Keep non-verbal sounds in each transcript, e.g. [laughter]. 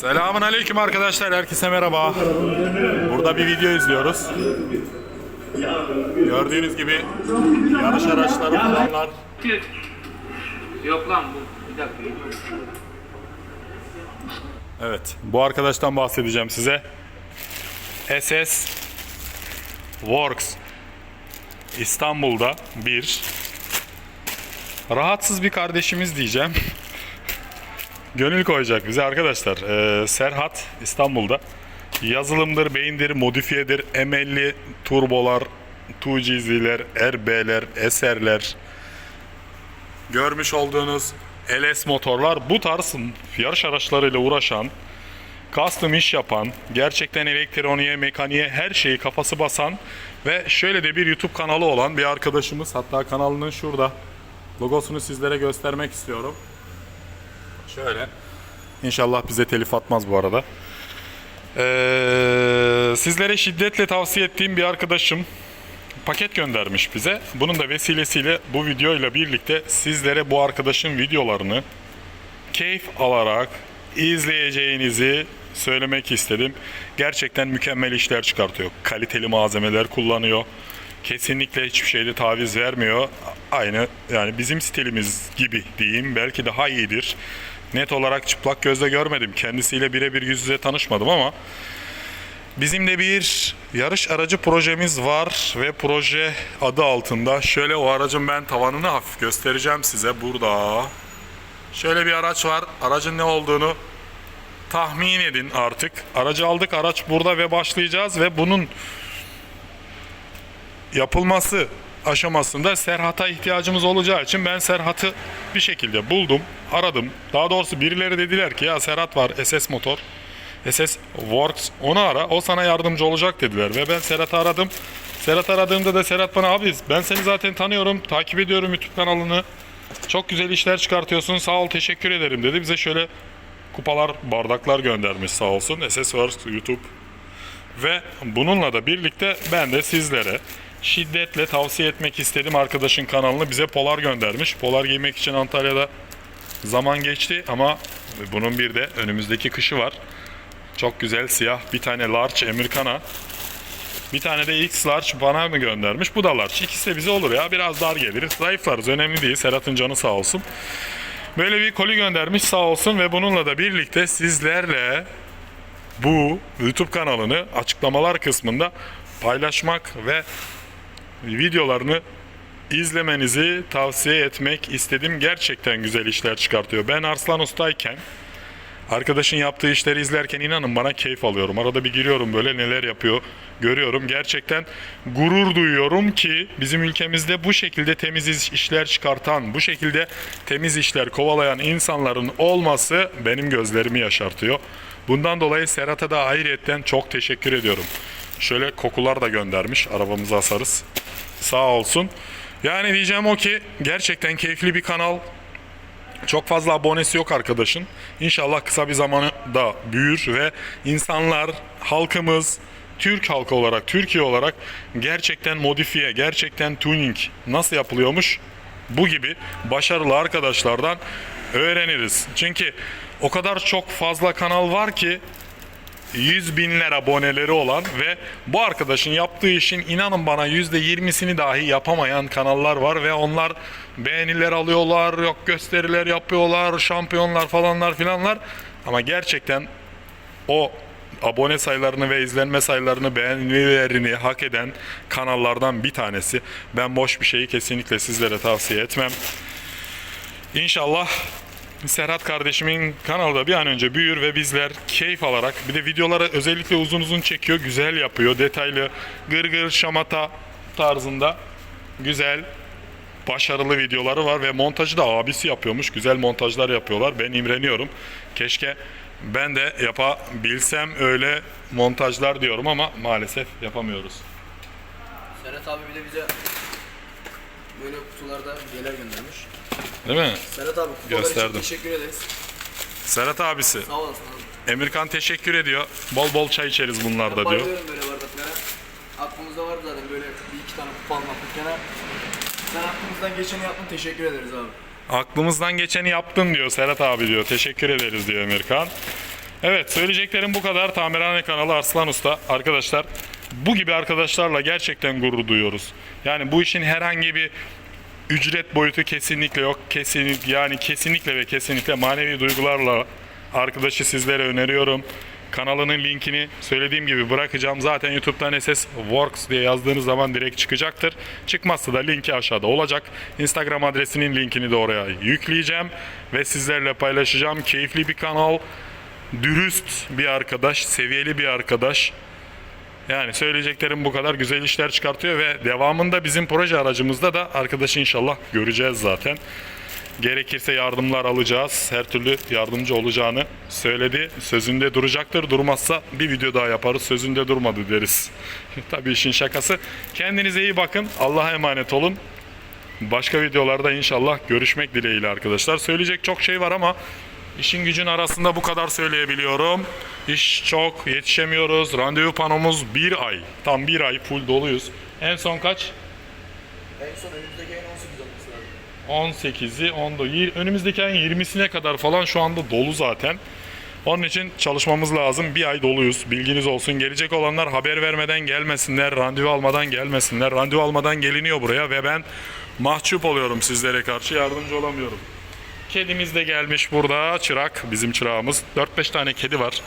Selamun aleyküm arkadaşlar. Herkese merhaba. Burada bir video izliyoruz. Gördüğünüz gibi yarış araçları falanlar. Yok lan bu. Bir dakika. Evet. Bu arkadaştan bahsedeceğim size. SS Works İstanbul'da bir rahatsız bir kardeşimiz diyeceğim. Gönül koyacak bize arkadaşlar. Ee, Serhat İstanbul'da yazılımdır, beyindir, modifiyedir, M50 turbolar, 2GZ'ler, RB'ler, SR'ler, görmüş olduğunuz LS motorlar bu tarz yarış araçlarıyla uğraşan, custom iş yapan, gerçekten elektroniğe, mekaniğe her şeyi kafası basan ve şöyle de bir YouTube kanalı olan bir arkadaşımız hatta kanalının şurada logosunu sizlere göstermek istiyorum. Şöyle. İnşallah bize telif atmaz bu arada. Ee, sizlere şiddetle tavsiye ettiğim bir arkadaşım paket göndermiş bize. Bunun da vesilesiyle bu videoyla birlikte sizlere bu arkadaşın videolarını keyif alarak izleyeceğinizi söylemek istedim. Gerçekten mükemmel işler çıkartıyor. Kaliteli malzemeler kullanıyor. Kesinlikle hiçbir şeyde taviz vermiyor. Aynı yani bizim stilimiz gibi diyeyim. Belki daha iyidir. Net olarak çıplak gözle görmedim. Kendisiyle birebir yüz yüze tanışmadım ama Bizim de bir yarış aracı projemiz var ve proje adı altında. Şöyle o aracın ben tavanını hafif göstereceğim size burada. Şöyle bir araç var. Aracın ne olduğunu tahmin edin artık. Aracı aldık. Araç burada ve başlayacağız ve bunun yapılması aşamasında Serhat'a ihtiyacımız olacağı için ben Serhat'ı bir şekilde buldum, aradım. Daha doğrusu birileri dediler ki ya Serhat var SS motor. SS Works onu ara o sana yardımcı olacak dediler ve ben Serhat'ı aradım. Serhat aradığımda da Serhat bana abi ben seni zaten tanıyorum takip ediyorum YouTube kanalını. Çok güzel işler çıkartıyorsun sağ ol teşekkür ederim dedi. Bize şöyle kupalar bardaklar göndermiş sağ olsun SS Works YouTube. Ve bununla da birlikte ben de sizlere şiddetle tavsiye etmek istedim arkadaşın kanalını bize polar göndermiş. Polar giymek için Antalya'da zaman geçti ama bunun bir de önümüzdeki kışı var. Çok güzel siyah bir tane large Americana. Bir tane de X large bana mı göndermiş? Bu da large. İkisi de bize olur ya. Biraz dar gelir. Zayıflarız. Önemli değil. Serhat'ın canı sağ olsun. Böyle bir koli göndermiş sağ olsun ve bununla da birlikte sizlerle bu YouTube kanalını açıklamalar kısmında paylaşmak ve videolarını izlemenizi tavsiye etmek istedim. Gerçekten güzel işler çıkartıyor. Ben Arslan Ustayken Arkadaşın yaptığı işleri izlerken inanın bana keyif alıyorum. Arada bir giriyorum böyle neler yapıyor görüyorum. Gerçekten gurur duyuyorum ki bizim ülkemizde bu şekilde temiz iş- işler çıkartan, bu şekilde temiz işler kovalayan insanların olması benim gözlerimi yaşartıyor. Bundan dolayı Serhat'a da ayrıyetten çok teşekkür ediyorum. Şöyle kokular da göndermiş. Arabamıza asarız. Sağ olsun. Yani diyeceğim o ki gerçekten keyifli bir kanal. Çok fazla abonesi yok arkadaşın. İnşallah kısa bir zamanda da büyür ve insanlar, halkımız, Türk halkı olarak, Türkiye olarak gerçekten modifiye, gerçekten tuning nasıl yapılıyormuş bu gibi başarılı arkadaşlardan öğreniriz. Çünkü o kadar çok fazla kanal var ki 100 binler aboneleri olan ve bu arkadaşın yaptığı işin inanın bana %20'sini dahi yapamayan kanallar var ve onlar beğeniler alıyorlar, yok gösteriler yapıyorlar, şampiyonlar falanlar filanlar ama gerçekten o abone sayılarını ve izlenme sayılarını beğenilerini hak eden kanallardan bir tanesi. Ben boş bir şeyi kesinlikle sizlere tavsiye etmem. İnşallah Serhat kardeşimin kanalı da bir an önce büyür ve bizler keyif alarak bir de videoları özellikle uzun uzun çekiyor, güzel yapıyor, detaylı, gırgır şamata tarzında güzel başarılı videoları var ve montajı da abisi yapıyormuş. Güzel montajlar yapıyorlar. Ben imreniyorum. Keşke ben de yapabilsem öyle montajlar diyorum ama maalesef yapamıyoruz. Serhat abi bir de bize böyle kutularda hediyeler göndermiş. Değil mi? Serhat abi Gösterdim. teşekkür ederiz. Serhat abisi. Sağ olasın abi. Emirkan teşekkür ediyor. Bol bol çay içeriz bunlarda diyor. Bayılıyorum böyle bardaklara. Aklımızda vardı zaten böyle bir iki tane kupa almak bir kenara. Sen aklımızdan geçeni yaptın teşekkür ederiz abi. Aklımızdan geçeni yaptın diyor Serhat abi diyor. Teşekkür ederiz diyor Emirkan. Evet söyleyeceklerim bu kadar. Tamirhane kanalı Arslan Usta. Arkadaşlar bu gibi arkadaşlarla gerçekten gurur duyuyoruz. Yani bu işin herhangi bir ücret boyutu kesinlikle yok. Kesinlikle yani kesinlikle ve kesinlikle manevi duygularla arkadaşı sizlere öneriyorum. Kanalının linkini söylediğim gibi bırakacağım. Zaten YouTube'dan SS Works diye yazdığınız zaman direkt çıkacaktır. Çıkmazsa da linki aşağıda olacak. Instagram adresinin linkini de oraya yükleyeceğim ve sizlerle paylaşacağım. Keyifli bir kanal, dürüst bir arkadaş, seviyeli bir arkadaş. Yani söyleyeceklerim bu kadar güzel işler çıkartıyor ve devamında bizim proje aracımızda da arkadaşı inşallah göreceğiz zaten. Gerekirse yardımlar alacağız. Her türlü yardımcı olacağını söyledi. Sözünde duracaktır. Durmazsa bir video daha yaparız. Sözünde durmadı deriz. [laughs] Tabii işin şakası. Kendinize iyi bakın. Allah'a emanet olun. Başka videolarda inşallah görüşmek dileğiyle arkadaşlar. Söyleyecek çok şey var ama işin gücün arasında bu kadar söyleyebiliyorum. İş çok, yetişemiyoruz. Randevu panomuz bir ay. Tam bir ay full doluyuz. En son kaç? En son önümüzdeki ayın 18 olması lazım. 18'i, 19, önümüzdeki ayın 20'sine kadar falan şu anda dolu zaten. Onun için çalışmamız lazım. Bir ay doluyuz. Bilginiz olsun. Gelecek olanlar haber vermeden gelmesinler. Randevu almadan gelmesinler. Randevu almadan geliniyor buraya ve ben mahcup oluyorum sizlere karşı. Yardımcı olamıyorum. Kedimiz de gelmiş burada. Çırak. Bizim çırağımız. 4-5 tane kedi var.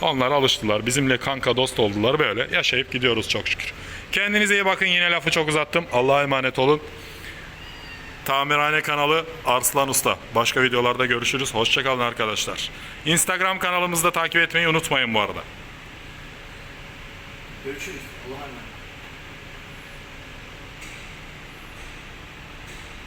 Onlar alıştılar. Bizimle kanka dost oldular. Böyle yaşayıp gidiyoruz çok şükür. Kendinize iyi bakın. Yine lafı çok uzattım. Allah'a emanet olun. Tamirhane kanalı Arslan Usta. Başka videolarda görüşürüz. Hoşçakalın arkadaşlar. Instagram kanalımızda takip etmeyi unutmayın bu arada. Görüşürüz. Allah'a emanet.